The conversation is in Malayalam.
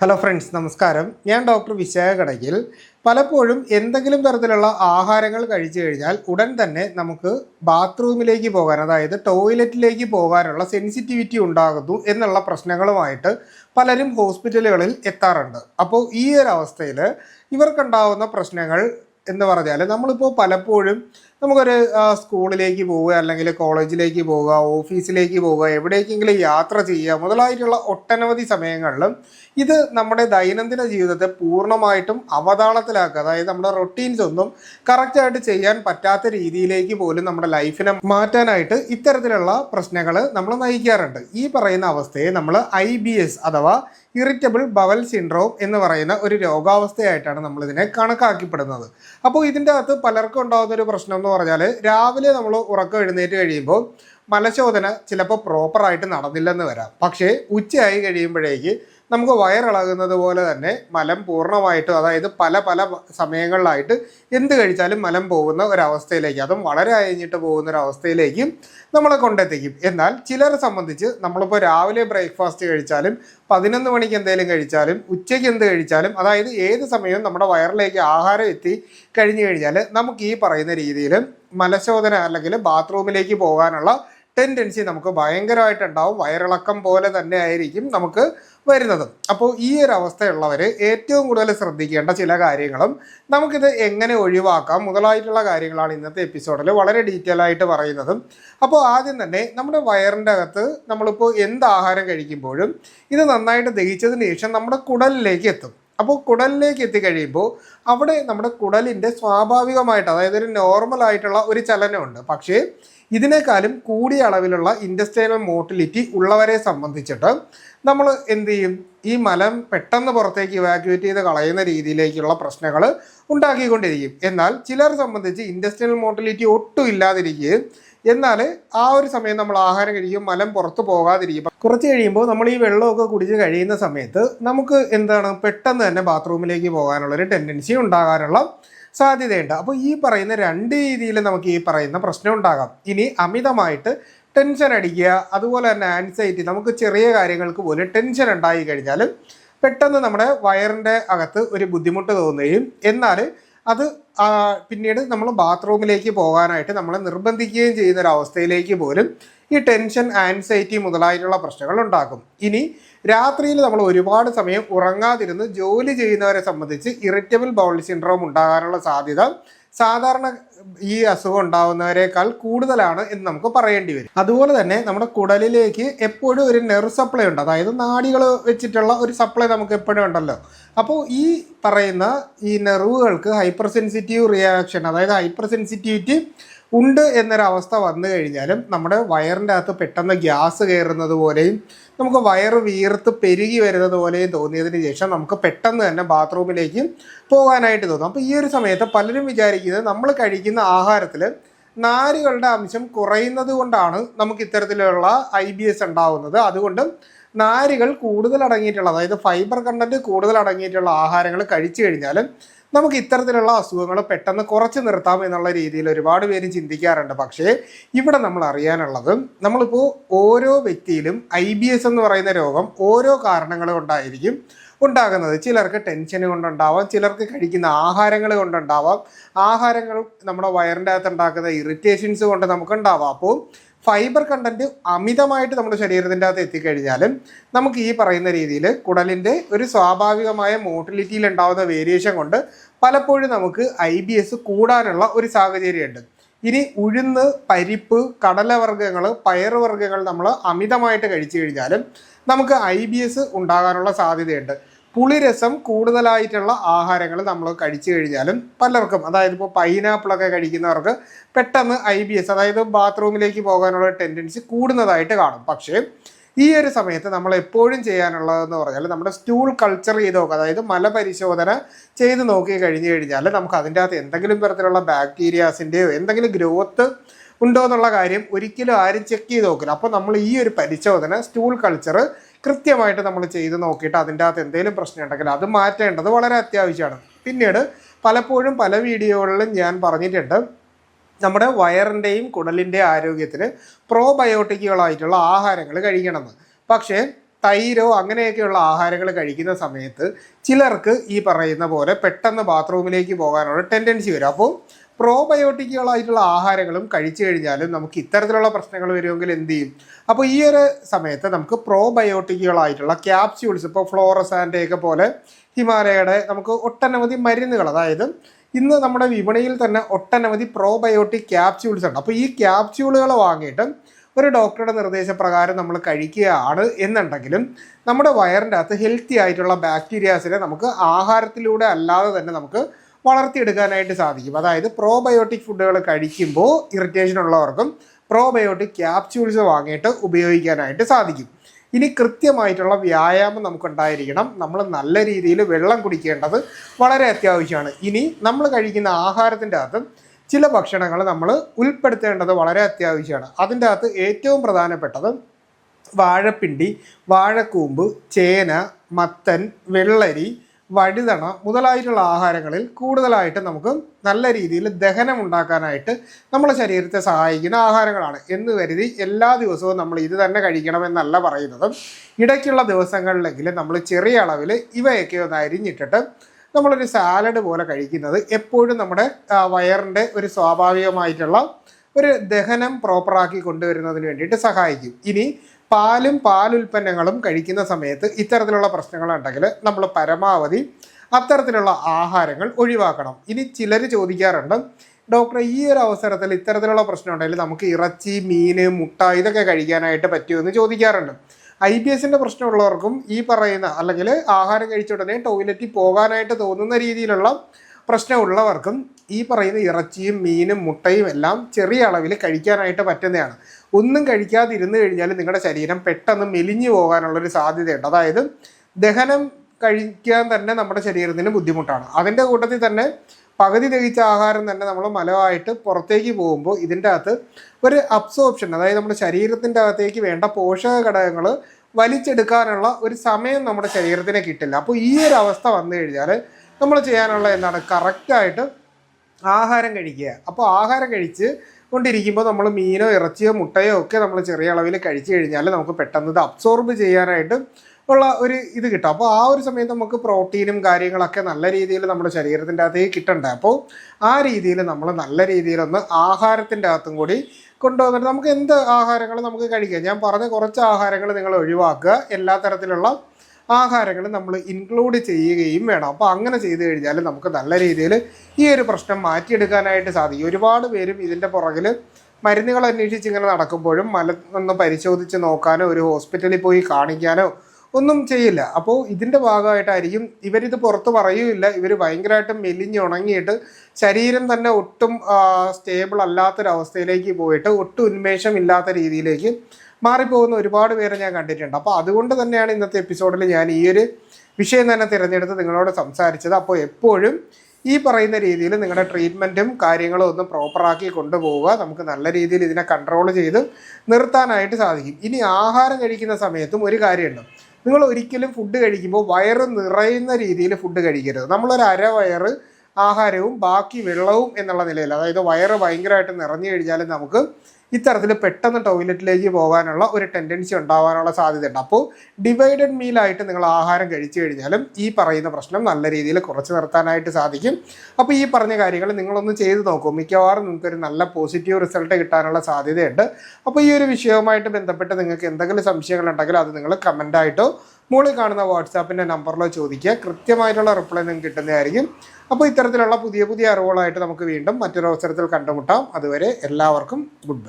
ഹലോ ഫ്രണ്ട്സ് നമസ്കാരം. ഞാൻ ഡോക്ടർ വിശാഖ കടയ്ക്കൽ പലപ്പോഴും എന്തെങ്കിലും തരത്തിലുള്ള ആഹാരങ്ങൾ കഴിച്ചു കഴിഞ്ഞാൽ ഉടൻ തന്നെ നമുക്ക് ബാത്റൂമിലേക്ക് പോകാൻ അതായത് ടോയ്ലറ്റിലേക്ക് പോകാനുള്ള സെൻസിറ്റിവിറ്റി ഉണ്ടാകുന്നു എന്നുള്ള പ്രശ്നങ്ങളുമായിട്ട് പലരും ഹോസ്പിറ്റലുകളിൽ എത്താറുണ്ട്. അപ്പോൾ ഈ ഒരു അവസ്ഥയിൽ ഇവർക്കുണ്ടാകുന്ന പ്രശ്നങ്ങൾ എന്ന് പറഞ്ഞാൽ നമ്മളിപ്പോൾ പലപ്പോഴും നമുക്കൊരു സ്കൂളിലേക്ക് പോവുക അല്ലെങ്കിൽ കോളേജിലേക്ക് പോവുക ഓഫീസിലേക്ക് പോവുക എവിടേക്കെങ്കിലും യാത്ര ചെയ്യുക മുതലായിട്ടുള്ള ഒട്ടനവധി സമയങ്ങളിലും ഇത് നമ്മുടെ ദൈനംദിന ജീവിതത്തെ പൂർണമായിട്ടും അവതാളത്തിലാക്കുക. അതായത് നമ്മുടെ റൊട്ടീൻസ് ഒന്നും കറക്റ്റായിട്ട് ചെയ്യാൻ പറ്റാത്ത രീതിയിലേക്ക് പോലും നമ്മുടെ ലൈഫിനെ മാറ്റാനായിട്ട് ഇത്തരത്തിലുള്ള പ്രശ്നങ്ങൾ നമ്മൾ നയിക്കാറുണ്ട്. ഈ പറയുന്ന അവസ്ഥയെ നമ്മൾ ഐ ബി എസ് അഥവാ ഇറിറ്റബിൾ ബവൽ സിൻഡ്രോം എന്ന് പറയുന്ന ഒരു രോഗാവസ്ഥയായിട്ടാണ് നമ്മളിതിനെ കണക്കാക്കപ്പെടുന്നത്. അപ്പോൾ ഇതിന്റെ അകത്ത് പലർക്കും ഉണ്ടാകുന്ന ഒരു പ്രശ്നം എന്ന് പറഞ്ഞാൽ രാവിലെ നമ്മൾ ഉറക്കം എഴുന്നേറ്റ് കഴിയുമ്പോൾ മലശോധന ചിലപ്പോൾ പ്രോപ്പറായിട്ട് നടന്നില്ലെന്ന് വരാം. പക്ഷേ ഉച്ചയായി കഴിയുമ്പോഴേക്ക് നമുക്ക് വയറിളകുന്നത് പോലെ തന്നെ മലം പൂർണമായിട്ടും അതായത് പല പല സമയങ്ങളിലായിട്ട് എന്ത് കഴിച്ചാലും മലം പോകുന്ന ഒരവസ്ഥയിലേക്ക് അതും വളരെ അയഞ്ഞിട്ട് പോകുന്ന ഒരവസ്ഥയിലേക്കും നമ്മളെ കൊണ്ടെത്തിക്കും. എന്നാൽ ചിലരെ സംബന്ധിച്ച് നമ്മളിപ്പോൾ രാവിലെ ബ്രേക്ക്ഫാസ്റ്റ് കഴിച്ചാലും പതിനൊന്ന് മണിക്ക് എന്തെങ്കിലും കഴിച്ചാലും ഉച്ചയ്ക്ക് എന്ത് കഴിച്ചാലും അതായത് ഏത് സമയവും നമ്മുടെ വയറിലേക്ക് ആഹാരം എത്തി കഴിഞ്ഞു കഴിഞ്ഞാൽ നമുക്ക് ഈ പറയുന്ന രീതിയിൽ മലശോധന അല്ലെങ്കിൽ ബാത്റൂമിലേക്ക് പോകാനുള്ള ടെൻഡൻസി നമുക്ക് ഭയങ്കരമായിട്ടുണ്ടാവും. വയറിളക്കം പോലെ തന്നെ ആയിരിക്കും നമുക്ക് വരുന്നത്. അപ്പോൾ ഈ ഒരു അവസ്ഥയുള്ളവർ ഏറ്റവും കൂടുതൽ ശ്രദ്ധിക്കേണ്ട ചില കാര്യങ്ങളും നമുക്കിത് എങ്ങനെ ഒഴിവാക്കാം മുതലായിട്ടുള്ള കാര്യങ്ങളാണ് ഇന്നത്തെ എപ്പിസോഡിൽ വളരെ ഡീറ്റെയിൽ ആയിട്ട് പറയുന്നതും. അപ്പോൾ ആദ്യം തന്നെ നമ്മുടെ വയറിന്റെ അകത്ത് നമ്മളിപ്പോൾ എന്ത് ആഹാരം കഴിക്കുമ്പോഴും ഇത് നന്നായിട്ട് ദഹിച്ചതിന് ശേഷം നമ്മുടെ കുടലിലേക്ക് എത്തും. അപ്പോൾ കുടലിലേക്ക് എത്തിക്കഴിയുമ്പോൾ അവിടെ നമ്മുടെ കുടലിന്റെ സ്വാഭാവികമായിട്ട് അതായത് ഒരു നോർമൽ ആയിട്ടുള്ള ഒരു ചലനമുണ്ട്. പക്ഷേ ഇതിനേക്കാളും കൂടിയ അളവിലുള്ള ഇൻഡസ്ട്രിയൽ മോട്ടിലിറ്റി ഉള്ളവരെ സംബന്ധിച്ചിട്ട് നമ്മൾ എന്ത് ചെയ്യും? ഈ മലം പെട്ടെന്ന് പുറത്തേക്ക് ഇവാക്യുവേറ്റ് ചെയ്ത് കളയുന്ന രീതിയിലേക്കുള്ള പ്രശ്നങ്ങൾ ഉണ്ടാക്കിക്കൊണ്ടിരിക്കും. എന്നാൽ ചിലർ സംബന്ധിച്ച് ഇൻഡസ്ട്രിയൽ മോട്ടിലിറ്റി ഒട്ടും ഇല്ലാതിരിക്കുകയും എന്നാൽ ആ ഒരു സമയം നമ്മൾ ആഹാരം കഴിക്കും മലം പുറത്ത് പോകാതിരിക്കും. കുറച്ച് കഴിയുമ്പോൾ നമ്മൾ ഈ വെള്ളമൊക്കെ കുടിച്ച് കഴിയുന്ന സമയത്ത് നമുക്ക് എന്താണ് പെട്ടെന്ന് തന്നെ ബാത്റൂമിലേക്ക് പോകാനുള്ളൊരു ടെൻഡൻസി ഉണ്ടാകാനുള്ള സാധ്യതയുണ്ട്. അപ്പോൾ ഈ പറയുന്ന രണ്ട് രീതിയിൽ നമുക്ക് ഈ പറയുന്ന പ്രശ്നം ഉണ്ടാകാം. ഇനി അമിതമായിട്ട് ടെൻഷൻ അടിക്കുക അതുപോലെ തന്നെ ആൻസൈറ്റി നമുക്ക് ചെറിയ കാര്യങ്ങൾക്ക് പോലും ടെൻഷൻ ഉണ്ടായി കഴിഞ്ഞാൽ പെട്ടെന്ന് നമ്മുടെ വയറിന്റെ അകത്ത് ഒരു ബുദ്ധിമുട്ട് തോന്നുകയും എന്നാൽ അത് പിന്നീട് നമ്മൾ ബാത്റൂമിലേക്ക് പോകാനായിട്ട് നമ്മളെ നിർബന്ധിക്കുകയും ചെയ്യുന്ന ഒരു അവസ്ഥയിലേക്ക് പോലും ഈ ടെൻഷൻ ആൻസൈറ്റി മുതലായിട്ടുള്ള പ്രശ്നങ്ങൾ ഉണ്ടാക്കും. ഇനി രാത്രിയിൽ നമ്മൾ ഒരുപാട് സമയം ഉറങ്ങാതിരുന്ന് ജോലി ചെയ്യുന്നവരെ സംബന്ധിച്ച് ഇറിറ്റബിൾ ബൗൾ സിൻഡ്രോം ഉണ്ടാകാനുള്ള സാധ്യത സാധാരണ ഈ അസുഖം ഉണ്ടാവുന്നവരെക്കാൾ കൂടുതലാണ് എന്ന് നമുക്ക് പറയേണ്ടി വരും. അതുപോലെ തന്നെ നമ്മുടെ കുടലിലേക്ക് എപ്പോഴും ഒരു നെർവ് സപ്ലൈ ഉണ്ട്. അതായത് നാടികൾ വെച്ചിട്ടുള്ള ഒരു സപ്ലൈ നമുക്ക് എപ്പോഴും ഉണ്ടല്ലോ. അപ്പോൾ ഈ പറയുന്ന ഈ നെർവുകൾക്ക് ഹൈപ്പർ സെൻസിറ്റീവ് റിയാക്ഷൻ അതായത് ഹൈപ്പർ സെൻസിറ്റിവിറ്റി ഉണ്ട് എന്നൊരവസ്ഥ വന്നു കഴിഞ്ഞാലും നമ്മുടെ വയറിന്റെ അകത്ത് പെട്ടെന്ന് ഗ്യാസ് കയറുന്നത് പോലെയും നമുക്ക് വയറ് വീർത്ത് പെരുകി വരുന്നത് പോലെയും തോന്നിയതിന് ശേഷം നമുക്ക് പെട്ടെന്ന് തന്നെ ബാത്റൂമിലേക്ക് പോകാനായിട്ട് തോന്നും. അപ്പോൾ ഈ ഒരു സമയത്ത് പലരും വിചാരിക്കുന്നത് നമ്മൾ കഴിക്കുന്ന ആഹാരത്തിൽ നാരുകളുടെ അംശം കുറയുന്നത് കൊണ്ടാണ് നമുക്ക് ഇത്തരത്തിലുള്ള ഐ ബി എസ് ഉണ്ടാവുന്നത്. അതുകൊണ്ട് നാരുകൾ കൂടുതൽ അടങ്ങിയിട്ടുള്ള അതായത് ഫൈബർ കണ്ടന്റ് കൂടുതൽ അടങ്ങിയിട്ടുള്ള ആഹാരങ്ങൾ കഴിച്ചു കഴിഞ്ഞാൽ നമുക്ക് ഇത്തരത്തിലുള്ള അസുഖങ്ങൾ പെട്ടെന്ന് കുറച്ച് നിർത്താം എന്നുള്ള രീതിയിൽ ഒരുപാട് പേര് ചിന്തിക്കാറുണ്ട്. പക്ഷേ ഇവിടെ നമ്മൾ അറിയാനുള്ളത് നമ്മളിപ്പോൾ ഓരോ വ്യക്തിയിലും ഐ ബി എസ് എന്ന് പറയുന്ന രോഗം ഓരോ കാരണങ്ങൾ കൊണ്ടായിരിക്കും ഉണ്ടാകുന്നത്. ചിലർക്ക് ടെൻഷൻ കൊണ്ടുണ്ടാവാം ചിലർക്ക് കഴിക്കുന്ന ആഹാരങ്ങൾ കൊണ്ടുണ്ടാവാം. ആഹാരങ്ങൾ നമ്മുടെ വയറിന്റെ അകത്ത് ഉണ്ടാക്കുന്ന ഇറിറ്റേഷൻസ് കൊണ്ട് നമുക്ക് ഉണ്ടാവാം അപ്പോൾ ഫൈബർ കണ്ടന്റ് അമിതമായിട്ട് നമ്മുടെ ശരീരത്തിന്റെ അകത്ത് എത്തിക്കഴിഞ്ഞാലും നമുക്ക് ഈ പറയുന്ന രീതിയിൽ കുടലിന്റെ ഒരു സ്വാഭാവികമായ മോട്ടിലിറ്റിയിൽ ഉണ്ടാകുന്ന വേരിയേഷൻ കൊണ്ട് പലപ്പോഴും നമുക്ക് ഐ ബി എസ് കൂടാനുള്ള ഒരു സാഹചര്യമുണ്ട്. ഇനി ഉഴുന്ന് പരിപ്പ് കടലവർഗങ്ങൾ പയറുവർഗങ്ങൾ നമ്മൾ അമിതമായിട്ട് കഴിച്ചു കഴിഞ്ഞാലും നമുക്ക് ഐ ബി എസ് ഉണ്ടാകാനുള്ള സാധ്യതയുണ്ട്. പുളിരസം കൂടുതലായിട്ടുള്ള ആഹാരങ്ങൾ നമ്മൾ കഴിച്ചു കഴിഞ്ഞാലും പലർക്കും അതായത് ഇപ്പോൾ പൈനാപ്പിളൊക്കെ കഴിക്കുന്നവർക്ക് പെട്ടെന്ന് ഐ ബി എസ് അതായത് ബാത്റൂമിലേക്ക് പോകാനുള്ള ടെൻഡൻസി കൂടുന്നതായിട്ട് കാണും. പക്ഷേ ഈ ഒരു സമയത്ത് നമ്മൾ എപ്പോഴും ചെയ്യാനുള്ളതെന്ന് പറഞ്ഞാൽ നമ്മുടെ സ്റ്റൂൾ കൾച്ചർ ചെയ്ത് നോക്കുക. അതായത് മലപരിശോധന ചെയ്ത് നോക്കി കഴിഞ്ഞു കഴിഞ്ഞാൽ നമുക്ക് അതിന്റെ അകത്ത് എന്തെങ്കിലും തരത്തിലുള്ള ബാക്ടീരിയാസിന്റെയോ എന്തെങ്കിലും ഗ്രോത്ത് ഉണ്ടോ എന്നുള്ള കാര്യം ഒരിക്കലും ആരും ചെക്ക് ചെയ്ത് നോക്കില്ല. അപ്പോൾ നമ്മൾ ഈ ഒരു പരിശോധന സ്റ്റൂൾ കൾച്ചർ കൃത്യമായിട്ട് നമ്മൾ ചെയ്ത് നോക്കിയിട്ട് അതിന്റെ അകത്ത് എന്തെങ്കിലും പ്രശ്നം ഉണ്ടെങ്കിൽ അത് മാറ്റേണ്ടത് വളരെ അത്യാവശ്യമാണ്. പിന്നീട് പലപ്പോഴും പല വീഡിയോകളിലും ഞാൻ പറഞ്ഞിട്ടുണ്ട് നമ്മുടെ വയറിന്റെയും കുടലിന്റെ ആരോഗ്യത്തിന് പ്രോബയോട്ടിക്കുകളായിട്ടുള്ള ആഹാരങ്ങൾ കഴിക്കണമെന്ന്. പക്ഷേ തൈരോ അങ്ങനെയൊക്കെയുള്ള ആഹാരങ്ങൾ കഴിക്കുന്ന സമയത്ത് ചിലർക്ക് ഈ പറയുന്ന പോലെ പെട്ടെന്ന് ബാത്റൂമിലേക്ക് പോകാനുള്ള ടെൻഡൻസി വരും. അപ്പോൾ പ്രോബയോട്ടിക്കുകളായിട്ടുള്ള ആഹാരങ്ങളും കഴിച്ചു കഴിഞ്ഞാലും നമുക്ക് ഇത്തരത്തിലുള്ള പ്രശ്നങ്ങൾ വരുമെങ്കിൽ എന്ത് ചെയ്യും? അപ്പോൾ ഈ ഒരു സമയത്ത് നമുക്ക് പ്രോബയോട്ടിക്കുകളായിട്ടുള്ള ക്യാപ്സ്യൂൾസ് ഇപ്പോൾ ഫ്ലോറസാന്റെയൊക്കെ പോലെ ഹിമാലയയുടെ നമുക്ക് ഒട്ടനവധി മരുന്നുകൾ അതായത് ഇന്ന് നമ്മുടെ വിപണിയിൽ തന്നെ ഒട്ടനവധി പ്രോബയോട്ടിക് ക്യാപ്സ്യൂൾസ് ഉണ്ട്. അപ്പോൾ ഈ ക്യാപ്സ്യൂളുകൾ വാങ്ങിയിട്ട് ഒരു ഡോക്ടറുടെ നിർദ്ദേശപ്രകാരം നമ്മൾ കഴിക്കുകയാണ് എന്നുണ്ടെങ്കിലും നമ്മുടെ വയറിന്റെ അകത്ത് ഹെൽത്തി ആയിട്ടുള്ള ബാക്ടീരിയാസിനെ നമുക്ക് ആഹാരത്തിലൂടെ അല്ലാതെ തന്നെ നമുക്ക് വളർത്തിയെടുക്കാനായിട്ട് സാധിക്കും. അതായത് പ്രോബയോട്ടിക് ഫുഡുകൾ കഴിക്കുമ്പോൾ ഇറിറ്റേഷൻ ഉള്ളവർക്കും പ്രോബയോട്ടിക് ക്യാപ്സ്യൂൾസ് വാങ്ങിയിട്ട് ഉപയോഗിക്കാനായിട്ട് സാധിക്കും. ഇനി കൃത്യമായിട്ടുള്ള വ്യായാമം നമുക്കുണ്ടായിരിക്കണം. നമ്മൾ നല്ല രീതിയിൽ വെള്ളം കുടിക്കേണ്ടത് വളരെ അത്യാവശ്യമാണ്. ഇനി നമ്മൾ കഴിക്കുന്ന ആഹാരത്തിന്റെ അകത്ത് ചില ഭക്ഷണങ്ങൾ നമ്മൾ ഉൾപ്പെടുത്തേണ്ടത് വളരെ അത്യാവശ്യമാണ്. അതിന്റെ അകത്ത് ഏറ്റവും പ്രധാനപ്പെട്ടത് വാഴപ്പിണ്ടി വാഴക്കൂമ്പ് ചേന മത്തൻ വെള്ളരി വഴുതണ മുതലായിട്ടുള്ള ആഹാരങ്ങളിൽ കൂടുതലായിട്ട് നമുക്ക് നല്ല രീതിയിൽ ദഹനം ഉണ്ടാക്കാനായിട്ട് നമ്മുടെ ശരീരത്തെ സഹായിക്കുന്ന ആഹാരങ്ങളാണ് എന്ന് കരുതി എല്ലാ ദിവസവും നമ്മൾ ഇത് തന്നെ കഴിക്കണമെന്നല്ല പറയുന്നത്. ഇടയ്ക്കുള്ള ദിവസങ്ങളിലെങ്കിലും നമ്മൾ ചെറിയ അളവിൽ ഇവയൊക്കെ ഒന്ന് അരിഞ്ഞിട്ടിട്ട് നമ്മളൊരു സാലഡ് പോലെ കഴിക്കുന്നത് എപ്പോഴും നമ്മുടെ വയറിന്റെ ഒരു സ്വാഭാവികമായിട്ടുള്ള ഒരു ദഹനം പ്രോപ്പറാക്കി കൊണ്ടുവരുന്നതിന് വേണ്ടിയിട്ട് സഹായിക്കും. ഇനി പാലും പാലുൽപ്പന്നങ്ങളും കഴിക്കുന്ന സമയത്ത് ഇത്തരത്തിലുള്ള പ്രശ്നങ്ങളുണ്ടെങ്കിൽ നമ്മൾ പരമാവധി അത്തരത്തിലുള്ള ആഹാരങ്ങൾ ഒഴിവാക്കണം. ഇനി ചിലർ ചോദിക്കാറുണ്ട് ഡോക്ടറെ ഈ ഒരു അവസരത്തിൽ ഇത്തരത്തിലുള്ള പ്രശ്നം ഉണ്ടെങ്കിൽ നമുക്ക് ഇറച്ചി മീൻ മുട്ട ഇതൊക്കെ കഴിക്കാനായിട്ട് പറ്റുമോ എന്ന് ചോദിക്കാറുണ്ട്. ഐ ബി എസിന്റെ പ്രശ്നമുള്ളവർക്കും ഈ പറയുന്ന അല്ലെങ്കിൽ ആഹാരം കഴിച്ച ഉടനെ ടോയ്ലറ്റിൽ പോകാനായിട്ട് തോന്നുന്ന രീതിയിലുള്ള പ്രശ്നമുള്ളവർക്കും ഈ പറയുന്ന ഇറച്ചിയും മീനും മുട്ടയും എല്ലാം ചെറിയ അളവിൽ കഴിക്കാനായിട്ട് പറ്റുന്നതാണ്. ഒന്നും കഴിക്കാതിരുന്നു കഴിഞ്ഞാൽ നിങ്ങളുടെ ശരീരം പെട്ടെന്ന് മെലിഞ്ഞു പോകാനുള്ളൊരു സാധ്യതയുണ്ട്. അതായത് ദഹനം കഴിക്കാൻ തന്നെ നമ്മുടെ ശരീരത്തിന് ബുദ്ധിമുട്ടാണ്. അതിന്റെ കൂട്ടത്തിൽ തന്നെ പകുതി ദഹിച്ച ആഹാരം തന്നെ നമ്മൾ മലമായിട്ട് പുറത്തേക്ക് പോകുമ്പോൾ ഇതിന്റെ അകത്ത് ഒരു അബ്സോർപ്ഷൻ അതായത് നമ്മുടെ ശരീരത്തിന്റെ അകത്തേക്ക് വേണ്ട പോഷക ഘടകങ്ങൾ വലിച്ചെടുക്കാനുള്ള ഒരു സമയം നമ്മുടെ ശരീരത്തിന് കിട്ടില്ല. അപ്പോൾ ഈ ഒരു അവസ്ഥ വന്നു കഴിഞ്ഞാൽ നമ്മൾ ചെയ്യാനുള്ള എന്താണ്? കറക്റ്റായിട്ട് ആഹാരം കഴിക്കുക. അപ്പോൾ ആഹാരം കഴിച്ച് കൊണ്ടിരിക്കുമ്പോൾ നമ്മൾ മീനോ ഇറച്ചിയോ മുട്ടയോ ഒക്കെ നമ്മൾ ചെറിയ അളവിൽ കഴിച്ചു കഴിഞ്ഞാൽ നമുക്ക് പെട്ടെന്ന് ഇത് അബ്സോർബ് ചെയ്യാനായിട്ട് ഉള്ള ഒരു ഇത് കിട്ടും. അപ്പോൾ ആ ഒരു സമയത്ത് നമുക്ക് പ്രോട്ടീനും കാര്യങ്ങളൊക്കെ നല്ല രീതിയിൽ നമ്മുടെ ശരീരത്തിന്റെ അകത്തേക്ക് കിട്ടണ്ടേ? അപ്പോൾ ആ രീതിയിൽ നമ്മൾ നല്ല രീതിയിലൊന്ന് ആഹാരത്തിന്റെ അകത്തും കൂടി കൊണ്ടുവന്നിട്ട് നമുക്ക് എന്ത് ആഹാരങ്ങൾ നമുക്ക് കഴിക്കാം? ഞാൻ പറഞ്ഞ കുറച്ച് ആഹാരങ്ങൾ നിങ്ങൾ ഒഴിവാക്കുക. എല്ലാ തരത്തിലുള്ള ആഹാരങ്ങൾ നമ്മൾ ഇൻക്ലൂഡ് ചെയ്യുകയും വേണം. അപ്പോൾ അങ്ങനെ ചെയ്തു കഴിഞ്ഞാൽ നമുക്ക് നല്ല രീതിയിൽ ഈ ഒരു പ്രശ്നം മാറ്റിയെടുക്കാനായിട്ട് സാധിക്കും. ഒരുപാട് പേരും ഇതിന്റെ പുറകിൽ മരുന്നുകൾ അന്വേഷിച്ച് ഇങ്ങനെ നടക്കുമ്പോഴും മല ഒന്ന് പരിശോധിച്ച് നോക്കാനോ ഒരു ഹോസ്പിറ്റലിൽ പോയി കാണിക്കാനോ ഒന്നും ചെയ്യില്ല. അപ്പോൾ ഇതിന്റെ ഭാഗമായിട്ടായിരിക്കും ഇവരിത് പുറത്ത് പറയൂല്ല ഇവർ ഭയങ്കരമായിട്ട് മെലിഞ്ഞുണങ്ങിയിട്ട് ശരീരം തന്നെ ഒട്ടും സ്റ്റേബിൾ അല്ലാത്തൊരവസ്ഥയിലേക്ക് പോയിട്ട് ഒട്ടും ഉന്മേഷം ഇല്ലാത്ത രീതിയിലേക്ക് മാറിപ്പോകുന്ന ഒരുപാട് പേരെ ഞാൻ കണ്ടിട്ടുണ്ട്. അപ്പോൾ അതുകൊണ്ട് തന്നെയാണ് ഇന്നത്തെ എപ്പിസോഡിൽ ഞാൻ ഈ ഒരു വിഷയം തന്നെ തിരഞ്ഞെടുത്ത് നിങ്ങളോട് സംസാരിച്ചത്. അപ്പോൾ എപ്പോഴും ഈ പറയുന്ന രീതിയിൽ നിങ്ങളുടെ ട്രീറ്റ്മെന്റും കാര്യങ്ങളും ഒന്ന് പ്രോപ്പറാക്കി കൊണ്ടുപോവുക. നമുക്ക് നല്ല രീതിയിൽ ഇതിനെ കൺട്രോൾ ചെയ്ത് നിർത്താനായിട്ട് സാധിക്കും. ഇനി ആഹാരം കഴിക്കുന്ന സമയത്തും ഒരു കാര്യമുണ്ട്. നിങ്ങൾ ഒരിക്കലും ഫുഡ് കഴിക്കുമ്പോൾ വയറ് നിറയുന്ന രീതിയിൽ ഫുഡ് കഴിക്കരുത്. നമ്മളൊരു അര വയറ് ആഹാരവും ബാക്കി വെള്ളവും എന്നുള്ള നിലയിൽ അതായത് വയറ് ഭയങ്കരമായിട്ട് നിറഞ്ഞു കഴിഞ്ഞാൽ നമുക്ക് ഇത്തരത്തിൽ പെട്ടെന്ന് ടോയ്ലറ്റിലേക്ക് പോകാനുള്ള ഒരു ടെൻഡൻസി ഉണ്ടാവാനുള്ള സാധ്യതയുണ്ട്. അപ്പോൾ ഡിവൈഡഡ് മീലായിട്ട് നിങ്ങൾ ആഹാരം കഴിച്ചു കഴിഞ്ഞാലും ഈ പറയുന്ന പ്രശ്നം നല്ല രീതിയിൽ കുറച്ച് നിർത്താനായിട്ട് സാധിക്കും. അപ്പോൾ ഈ പറഞ്ഞ കാര്യങ്ങൾ നിങ്ങളൊന്ന് ചെയ്ത് നോക്കൂ. മിക്കവാറും നിങ്ങൾക്കൊരു നല്ല പോസിറ്റീവ് റിസൾട്ട് കിട്ടാനുള്ള സാധ്യതയുണ്ട്. അപ്പോൾ ഈ ഒരു വിഷയവുമായിട്ട് ബന്ധപ്പെട്ട് നിങ്ങൾക്ക് എന്തെങ്കിലും സംശയങ്ങളുണ്ടെങ്കിൽ അത് നിങ്ങൾ കമന്റായിട്ടോ മുകളിൽ കാണുന്ന വാട്സാപ്പിന്റെ നമ്പറിലോ ചോദിക്കുക. കൃത്യമായിട്ടുള്ള റിപ്ലൈ നിങ്ങൾക്ക് കിട്ടുന്നതായിരിക്കും. അപ്പോൾ ഇത്തരത്തിലുള്ള പുതിയ പുതിയ അറിവുകളായിട്ട് നമുക്ക് വീണ്ടും മറ്റൊരു അവസരത്തിൽ കണ്ടുമുട്ടാം. അതുവരെ എല്ലാവർക്കും ഗുഡ് ബൈ